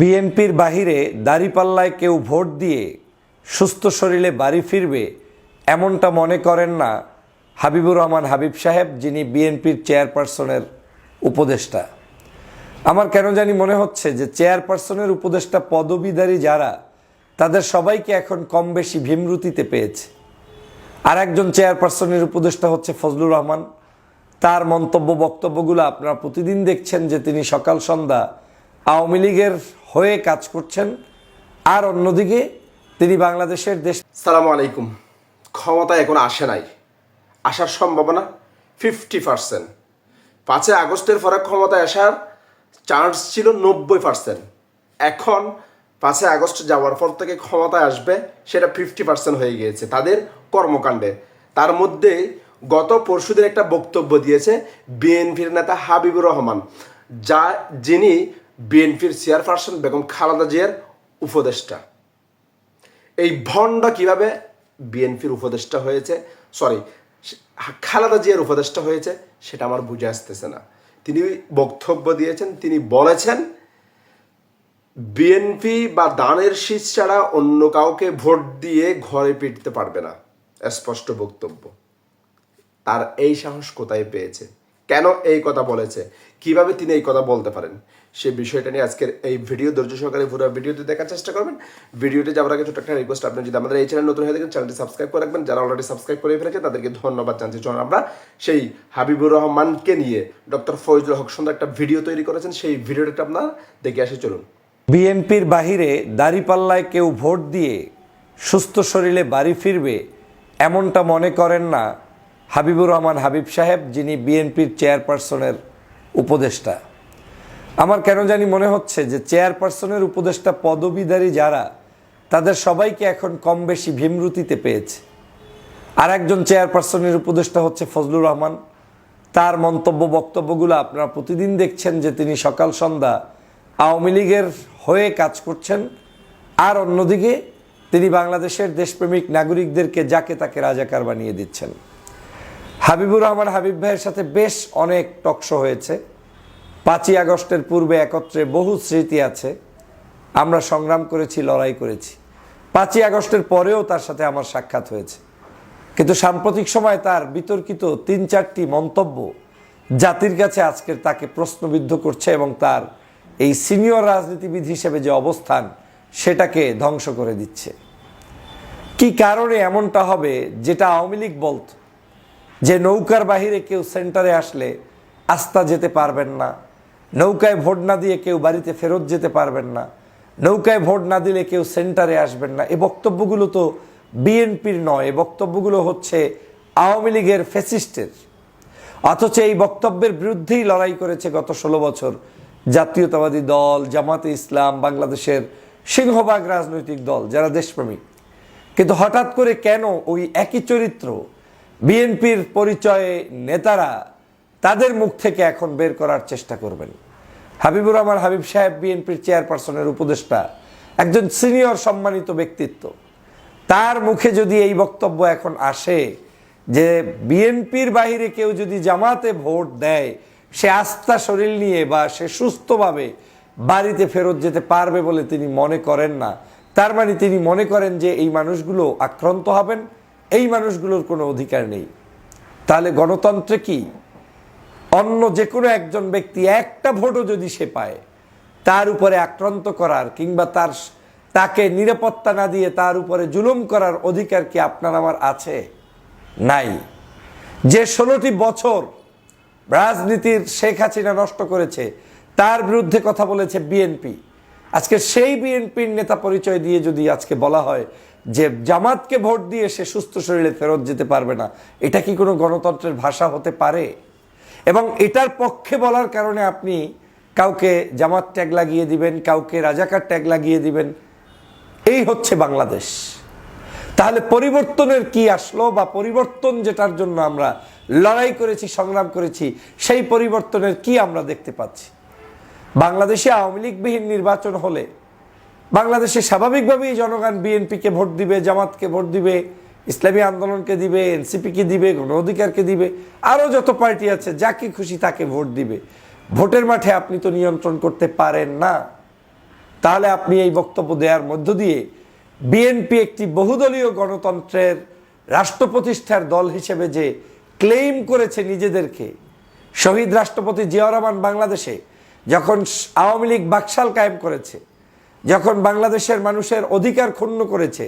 বিএনপির বাহিরে দাড়িপাল্লায় কেউ ভোট দিয়ে সুস্থ শরীরে বাড়ি ফিরবে এমনটা মনে করেন না হাবিবুর রহমান হাবিব সাহেব, যিনি বিএনপির চেয়ারপারসনের উপদেষ্টা। আমার কেন জানি মনে হচ্ছে যে চেয়ারপারসনের উপদেষ্টা পদবীধারী যারা, তাদের সবাইকে এখন কম বেশি ভীমরুতিতে পেয়েছে। আর একজন চেয়ারপারসনের উপদেষ্টা হচ্ছে ফজলুর রহমান। তার মন্তব্য বক্তব্যগুলো আপনারা প্রতিদিন দেখছেন যে তিনি সকাল সন্ধ্যা আওয়ামী লীগের হয়ে কাজ করছেন। আর অন্যদিকে তিনি বাংলাদেশের দেশ সালামু আলাইকুম। ক্ষমতা এখন আসে নাই। আসার সম্ভাবনা ফিফটি পার্সেন্ট পাঁচই আগস্টের পরে ক্ষমতায় আসার চান্স ছিল নব্বই পার্সেন্ট এখন পাঁচই আগস্ট যাওয়ার পর থেকে ক্ষমতায় আসবে সেটা ফিফটি পার্সেন্ট হয়ে গিয়েছে তাদের কর্মকাণ্ডে। তার মধ্যে গত পরশুদিন একটা বক্তব্য দিয়েছে বিএনপির নেতা হাবিবুর রহমান, যা যিনি বিএনপির চেয়ারপারসন বেগম খালেদা জিয়ার উপদেষ্টা। এই ভণ্ড কীভাবে বিএনপির উপদেষ্টা হয়েছে? সরি খালেদা জিয়ার উপদেষ্টা হয়েছে, সেটা আমার বুঝে আসতেছে না। তিনি বক্তব্য দিয়েছেন, তিনি বলেছেন, বিএনপি বা দানের শীষ ছাড়া অন্য কাউকে ভোট দিয়ে ঘরে পিটতে পারবে না, স্পষ্ট বক্তব্য। তার এই সাহস কোথায় পেয়েছে? কেন এই কথা বলেছে? কীভাবে তিনি এই কথা বলতে পারেন? সে বিষয়টা নিয়ে আজকের এই ভিডিও, ধৈর্য সহকারে পুরো ভিডিওটি দেখার চেষ্টা করবেন। ভিডিওটি যাওয়ার আগে ছোট একটা রিকোয়েস্ট আপনি যদি আমাদের এই চ্যানেল নতুন হয়ে থাকেন চ্যানেলটি সাবস্ক্রাইব করে রাখবেন। যারা অলরেডি সাবস্ক্রাইব করে ফেলেছে তাদেরকে ধন্যবাদ জানছি চলুন আমরা সেই হাবিবুর রহমানকে নিয়ে ডক্টর ফয়জুল হক সুন্দর একটা ভিডিও তৈরি করেছেন। সেই ভিডিওটা আপনারা দেখে আসে, চলুন। বিএনপির বাহিরে দাড়িপাল্লায় কেউ ভোট দিয়ে সুস্থ শরীরে বাড়ি ফিরবে এমনটা মনে করেন না হাবিবুর রহমান হাবিব সাহেব, যিনি বিএনপির চেয়ারপারসনের উপদেষ্টা। আমার কেন জানি মনে হচ্ছে যে চেয়ারপারসনের উপদেষ্টা পদবীধারী যারা, তাদের সবাইকে এখন কম বেশি ভীমরুতিতে পেয়েছে। আর একজন চেয়ারপারসনের উপদেষ্টা হচ্ছে ফজলুর রহমান। তার মন্তব্য বক্তব্যগুলো আপনারা প্রতিদিন দেখছেন যে তিনি সকাল সন্ধ্যা আওয়ামী লীগের হয়ে কাজ করছেন। আর অন্যদিকে তিনি বাংলাদেশের দেশপ্রেমিক নাগরিকদেরকে যাকে তাকে রাজাকার বানিয়ে দিচ্ছেন। হাবিবুর রহমান হাবিব ভাইয়ের সাথে বেশ অনেক টকশো হয়েছে। পাঁচই আগস্টের পূর্বে একত্রে বহু স্মৃতি আছে। আমরা সংগ্রাম করেছি, লড়াই করেছি। পাঁচই আগস্টের পরেও তার সাথে আমার সাক্ষাৎ হয়েছে। কিন্তু সাম্প্রতিক সময় তার বিতর্কিত তিন চারটি মন্তব্য জাতির কাছে আজকের তাকে প্রশ্নবিদ্ধ করছে এবং তার এই সিনিয়র রাজনীতিবিদ হিসেবে যে অবস্থান, সেটাকে ধ্বংস করে দিচ্ছে। কি কারণে এমনটা হবে, যেটা আওয়ামী লীগ বলত? যে নৌকার বাহিরে কেউ সেন্টারে আসলে আস্থা যেতে পারবেন না নৌকায় ভোট না দিয়ে কেউ বাড়িতে ফেরত যেতে পারবেন না। নৌকায় ভোট না দিলে কেউ সেন্টারে আসবেন না। এই বক্তব্যগুলো তো বিএনপির নয় এ বক্তব্যগুলো হচ্ছে আওয়ামী লীগের ফেসিস্টের অথচ এই বক্তব্যের বিরুদ্ধেই লড়াই করেছে গত ষোলো বছর জাতীয়তাবাদী দল, জামাতে ইসলাম, বাংলাদেশের সিংহভাগ রাজনৈতিক দল, যারা দেশপ্রেমিক। কিন্তু হঠাৎ করে কেন ওই একই চরিত্র বিএনপির পরিচয়ে নেতারা তাদের মুখ থেকে এখন বের করার চেষ্টা করবেন? হাবিবুর রহমান হাবিব সাহেব বিএনপির চেয়ারপারসনের উপদেষ্টা, একজন সিনিয়র সম্মানিত ব্যক্তিত্ব। তার মুখে যদি এই বক্তব্য এখন আসে যে বিএনপির বাইরে কেউ যদি জামাতে ভোট দেয়, সে আস্থা শরীর নিয়ে বা সে সুস্থভাবে বাড়িতে ফেরত যেতে পারবে বলে তিনি মনে করেন না। তার মানে তিনি মনে করেন যে এই মানুষগুলো আক্রান্ত হবেন, এই মানুষগুলোর কোনো অধিকার নেই। তাহলে গণতন্ত্রে কি অন্য যে কোনো একজন ব্যক্তি একটা ভোটও যদি সে পায়, তার উপরে আক্রান্ত করার কিংবা তার তাকে নিরাপত্তা না দিয়ে তার উপরে জুলুম করার অধিকার কি আপনার আমার আছে? নাই। যে ষোলোটি বছর রাজনীতির শেখ হাসিনা নষ্ট করেছে, তার বিরুদ্ধে কথা বলেছে বিএনপি। আজকে সেই বিএনপির নেতা পরিচয় দিয়ে যদি আজকে বলা হয় যে জামাতকে ভোট দিয়ে সে সুস্থ শরীরে ফেরত যেতে পারবে না, এটা কি কোনো গণতন্ত্রের ভাষা হতে পারে? এবং এটার পক্ষে বলার কারণে আপনি কাউকে জামাত ট্যাগ লাগিয়ে দিবেন, কাউকে রাজাকার ট্যাগ লাগিয়ে দিবেন। এই হচ্ছে বাংলাদেশ। তাহলে পরিবর্তনের কি আসলো বা পরিবর্তন যেটার জন্য আমরা লড়াই করেছি, সংগ্রাম করেছি, সেই পরিবর্তনের কি আমরা দেখতে পাচ্ছি? বাংলাদেশে আওয়ামী লীগবিহীন নির্বাচন হলে, বাংলাদেশে স্বাভাবিকভাবেই জনগণ বিএনপিকে ভোট দিবে, জামাতকে ভোট দিবে ইসলামী আন্দোলনকে দিবে, এনসিপিকে দিবে গণ অধিকারকে দিবে আরও যত পার্টি আছে, যাকে খুশি তাকে ভোট দিবে। ভোটের মাঠে আপনি তো নিয়ন্ত্রণ করতে পারেন না। তাহলে আপনি এই বক্তব্য দেওয়ার মধ্য দিয়ে বিএনপি একটি বহুদলীয় গণতন্ত্রের রাষ্ট্র প্রতিষ্ঠার দল হিসেবে যে ক্লেইম করেছে নিজেদেরকে, শহীদ রাষ্ট্রপতি জিয়াউর রহমান বাংলাদেশে যখন আওয়ামী লীগ বাকশাল কায়েম করেছে, যখন বাংলাদেশের মানুষের অধিকার ক্ষুণ্ণ করেছে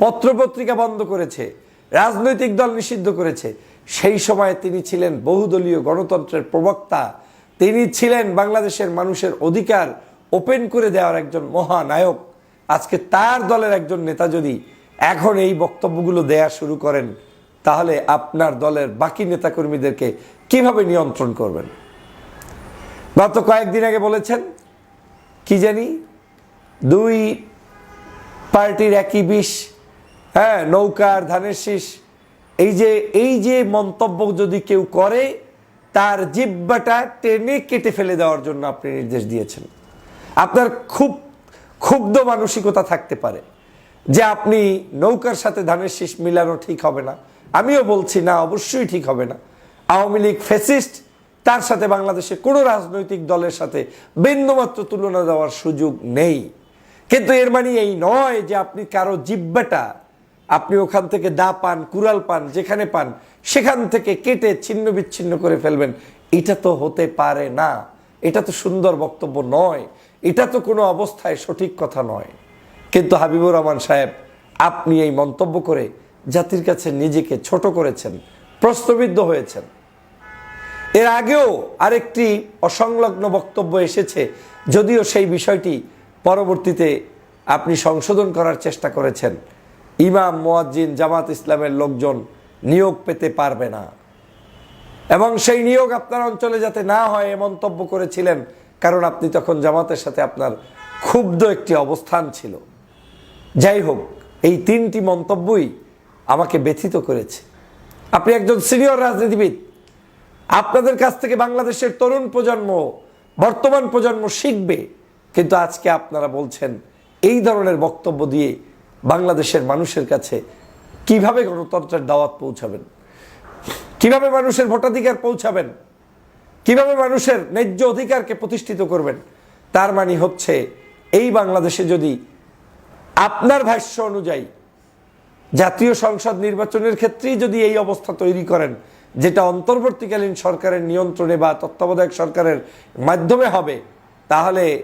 পত্রপত্রিকা বন্ধ করেছে, রাজনৈতিক দল নিষিদ্ধ করেছে। সেই সময় তিনি ছিলেন বহুদলীয় গণতন্ত্রের প্রবক্তা। তিনি ছিলেন বাংলাদেশের মানুষের অধিকার ওপেন করে দেওয়ার একজন মহানায়ক। আজকে তার দলের একজন নেতা যদি এখন এই বক্তব্যগুলো দেয়া শুরু করেন, তাহলে আপনার দলের বাকি নেতাকর্মীদেরকে কীভাবে নিয়ন্ত্রণ করবেন? গত কয়েকদিন আগে বলেছেন, কি জানি, দুই পার্টির একই বিষ হ্যাঁ নৌকার ধানের শীষ। এই যে এই যে মন্তব্য যদি কেউ করে, তার জিব্বাটা টেনে কেটে ফেলে দেওয়ার জন্য আপনি নির্দেশ দিয়েছেন। আপনার খুব, ক্ষুব্ধ মানসিকতা থাকতে পারে যে আপনি নৌকার সাথে ধানের শীষ মিলানো ঠিক হবে না। আমিও বলছি, না, অবশ্যই ঠিক হবে না। আওয়ামী লীগ ফেসিস্ট তার সাথে বাংলাদেশে কোনো রাজনৈতিক দলের সাথে বিন্দুমাত্র তুলনা দেওয়ার সুযোগ নেই। কিন্তু এর মানে এই নয় যে আপনি কারও জিব্বাটা আপনি ওখান থেকে দা পান, কুড়াল পান, যেখানে পান, সেখান থেকে কেটে ছিন্ন বিচ্ছিন্ন করে ফেলবেন। এটা তো হতে পারে না। এটা তো সুন্দর বক্তব্য নয়। এটা তো কোনো অবস্থায় সঠিক কথা নয়। কিন্তু হাবিবুর রহমান সাহেব, আপনি এই মন্তব্য করে জাতির কাছে নিজেকে ছোট করেছেন, প্রশ্নবিদ্ধ হয়েছেন। এর আগেও আরেকটি অসংলগ্ন বক্তব্য এসেছে, যদিও সেই বিষয়টি পরবর্তীতে আপনি সংশোধন করার চেষ্টা করেছেন। ইমাম, মোয়াজ্জিন, জামাত ইসলামের লোকজন নিয়োগ পেতে পারবে না। এবং সেই নিয়োগ আপনার অঞ্চলে যাতে না হয়, এ মন্তব্য করেছিলেন, কারণ আপনি তখন জামাতের সাথে আপনার ক্ষুব্ধ একটি অবস্থান ছিল। যাই হোক, এই তিনটি মন্তব্যই আমাকে ব্যথিত করেছে। আপনি একজন সিনিয়র রাজনীতিবিদ, আপনাদের কাছ থেকে বাংলাদেশের তরুণ প্রজন্ম, বর্তমান প্রজন্ম শিখবে, কিন্তু আজকে আপনারা বলছেন, এই ধরনের বক্তব্য দিয়ে বাংলাদেশের মানুষের কাছে কীভাবে গণতন্ত্রের দাওয়াত পৌঁছাবেন? কীভাবে মানুষের ভোটাধিকার পৌঁছাবেন? কীভাবে মানুষের ন্যায্য অধিকারকে প্রতিষ্ঠিত করবেন? তার মানে হচ্ছে, এই বাংলাদেশে যদি আপনার ভাষ্য অনুযায়ী জাতীয় সংসদ নির্বাচনের ক্ষেত্রেই যদি এই অবস্থা তৈরি করেন, যেটা অন্তর্বর্তীকালীন সরকারের নিয়ন্ত্রণে বা তত্ত্বাবধায়ক সরকারের মাধ্যমে হবে, তাহলে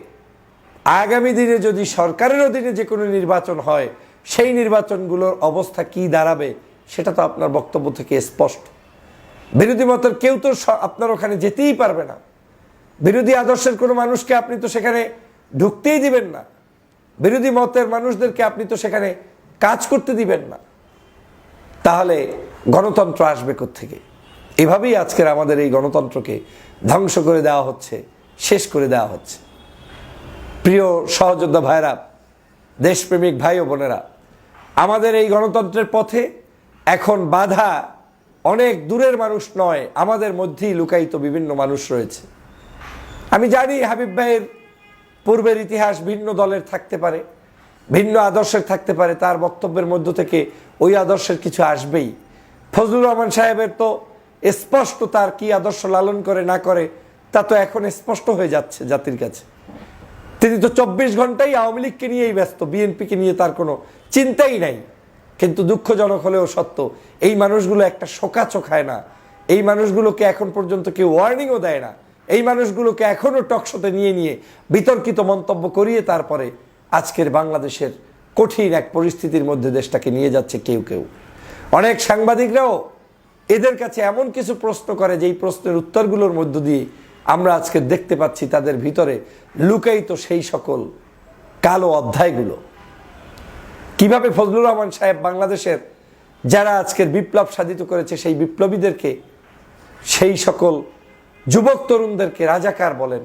আগামী দিনে যদি সরকারের অধীনে যে কোনো নির্বাচন হয় সেই নির্বাচনগুলোর অবস্থা কি দাঁড়াবে, সেটা তো আপনার বক্তব্য থেকে স্পষ্ট। বিরোধী মতের কেউ তো আপনার ওখানে যেতেই পারবে না। বিরোধী আদর্শের কোনো মানুষকে আপনি তো সেখানে ঢুকতেই দিবেন না। বিরোধী মতের মানুষদেরকে আপনি তো সেখানে কাজ করতে দিবেন না। তাহলে গণতন্ত্র আসবে থেকে এভাবেই আজকের আমাদের এই গণতন্ত্রকে ধ্বংস করে দেওয়া হচ্ছে, শেষ করে দেওয়া হচ্ছে। প্রিয় সহযোদ্ধা ভাইরা, দেশপ্রেমিক ভাই ও বোনেরা আমাদের এই গণতন্ত্রের পথে এখন বাধা অনেক দূরের মানুষ নয়, আমাদের মধ্যেই লুকায়িত বিভিন্ন মানুষ রয়েছে। আমি জানি হাবিব ভাইয়ের পূর্বের ইতিহাস ভিন্ন দলের থাকতে পারে, ভিন্ন আদর্শের থাকতে পারে, তার বক্তব্যের মধ্য থেকে ওই আদর্শের কিছু আসবেই। ফজলুর রহমান সাহেবের তো স্পষ্ট তার কি আদর্শ লালন করে না করে, তা তো এখন স্পষ্ট হয়ে যাচ্ছে জাতির কাছে। তিনি তো চব্বিশ ঘন্টাই আওয়ামী লীগকে নিয়েই ব্যস্ত, বিএনপিকে নিয়ে তার কোনো চিন্তাই নাই। কিন্তু দুঃখজনক হলেও সত্য, এই মানুষগুলো একটা শোকা চোখায় না। এই মানুষগুলোকে এখন পর্যন্ত কেউ ওয়ার্নিংও দেয় না। এই মানুষগুলোকে এখনও টকশোতে নিয়ে নিয়ে বিতর্কিত মন্তব্য করিয়ে তারপরে আজকের বাংলাদেশের কঠিন এক পরিস্থিতির মধ্যে দেশটাকে নিয়ে যাচ্ছে কেউ কেউ। অনেক সাংবাদিকরাও এদের কাছে এমন কিছু প্রশ্ন করে, যেই প্রশ্নের উত্তরগুলোর মধ্য দিয়ে আমরা আজকে দেখতে পাচ্ছি তাদের ভিতরে লুকায়িত সেই সকল কালো অধ্যায়গুলো। কীভাবে ফজলুর রহমান সাহেব বাংলাদেশের, যারা আজকের বিপ্লব সাধিত করেছে সেই বিপ্লবীদেরকে, সেই সকল যুবক তরুণদেরকে রাজাকার বলেন,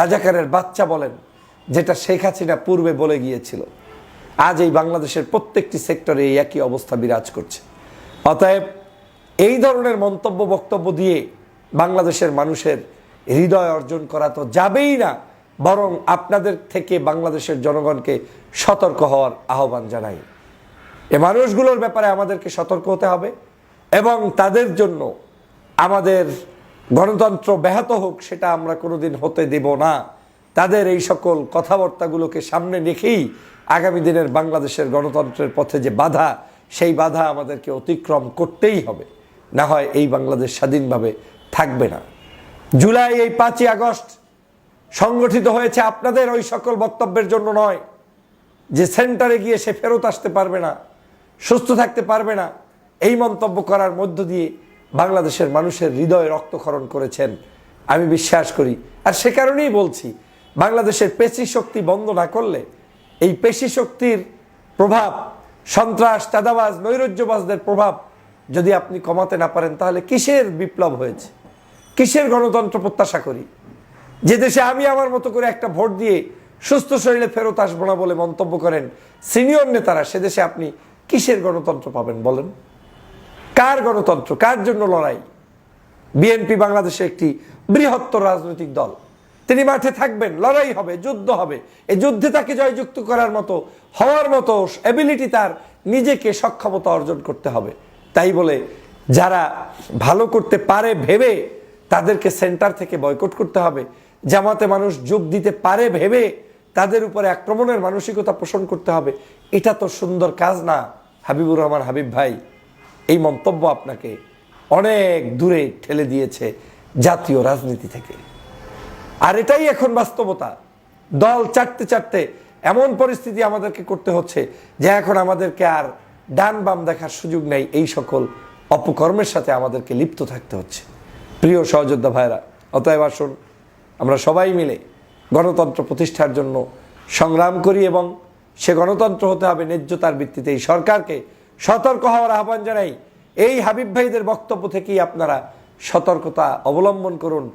রাজাকারের বাচ্চা বলেন, যেটা শেখ হাসিনা পূর্বে বলে গিয়েছিল। আজ এই বাংলাদেশের প্রত্যেকটি সেক্টরে এই একই অবস্থা বিরাজ করছে। অতএব এই ধরনের মন্তব্য বক্তব্য দিয়ে বাংলাদেশের মানুষের হৃদয় অর্জন করা তো যাবেই না। বরং আপনাদের থেকে বাংলাদেশের জনগণকে সতর্ক হওয়ার আহ্বান জানাই। এ মানুষগুলোর ব্যাপারে আমাদেরকে সতর্ক হতে হবে এবং তাদের জন্য আমাদের গণতন্ত্র ব্যাহত হোক সেটা আমরা কোনোদিন হতে দেব না। তাদের এই সকল কথাবার্তাগুলোকে সামনে রেখেই আগামী দিনের বাংলাদেশের গণতন্ত্রের পথে যে বাধা, সেই বাধা আমাদেরকে অতিক্রম করতেই হবে। না হয় এই বাংলাদেশ স্বাধীনভাবে থাকবে না। জুলাই এই পাঁচই আগস্ট সংগঠিত হয়েছে আপনাদের ওই সকল বক্তব্যের জন্য নয়। যে সেন্টারে গিয়ে সে ফেরত আসতে পারবে না, সুস্থ থাকতে পারবে না, এই মন্তব্য করার মধ্য দিয়ে বাংলাদেশের মানুষের হৃদয় রক্তক্ষরণ করেছেন। আমি বিশ্বাস করি, আর সে কারণেই বলছি, বাংলাদেশের পেশি শক্তি বন্ধ না করলে এই পেশি শক্তির প্রভাব, সন্ত্রাস, চাঁদাবাজ, নৈরাজ্যবাজদের প্রভাব যদি আপনি কমাতে না পারেন, তাহলে কিসের বিপ্লব হয়েছে? কিসের গণতন্ত্র প্রত্যাশা করি? যে দেশে আমি আমার মতো করে একটা ভোট দিয়ে সুস্থ শরীরে ফেরত আসব না বলে মন্তব্য করেন সিনিয়র নেতারা, সে দেশে আপনি কিসের গণতন্ত্র পাবেন বলেন? কার গণতন্ত্র? কার জন্য লড়াই? বিএনপি বাংলাদেশে একটি বৃহত্তর রাজনৈতিক দল। তিনি মাঠে থাকবেন, লড়াই হবে, যুদ্ধ হবে। এই যুদ্ধে তাকে জয়যুক্ত করার মতো, হওয়ার মতো অ্যাবিলিটি তার নিজেকে সক্ষমতা অর্জন করতে হবে। তাই বলে যারা ভালো করতে পারে ভেবে তাদেরকে সেন্টার থেকে বয়কট করতে হবে। জামাতে মানুষ যোগ দিতে পারে ভেবে তাদের উপরে আক্রমণের মানসিকতা পোষণ করতে হবে। এটা তো সুন্দর কাজ না, হাবিবুর রহমান হাবিব ভাই। এই মন্তব্য আপনাকে অনেক দূরে ঠেলে দিয়েছে জাতীয় রাজনীতি থেকে। আর এটাই এখন বাস্তবতা। দল চাটতে চাটতে এমন পরিস্থিতি আমাদেরকে করতে হচ্ছে যে এখন আমাদেরকে আর ডান বাম দেখার সুযোগ নেই। এই সকল অপকর্মের সাথে আমাদেরকে লিপ্ত থাকতে হচ্ছে। প্রিয় সহযোদ্ধা ভাইরা, অতএব আসুন আমরা সবাই মিলে গণতন্ত্র প্রতিষ্ঠার জন্য সংগ্রাম করি এবং সে গণতন্ত্র হতে হবে ন্যায্যতার ভিত্তিতে। এই সরকারকে সতর্ক হওয়ার আহ্বান জানাই। এই হাবিব ভাইদের বক্তব্য থেকেই আপনারা সতর্কতা অবলম্বন করুন।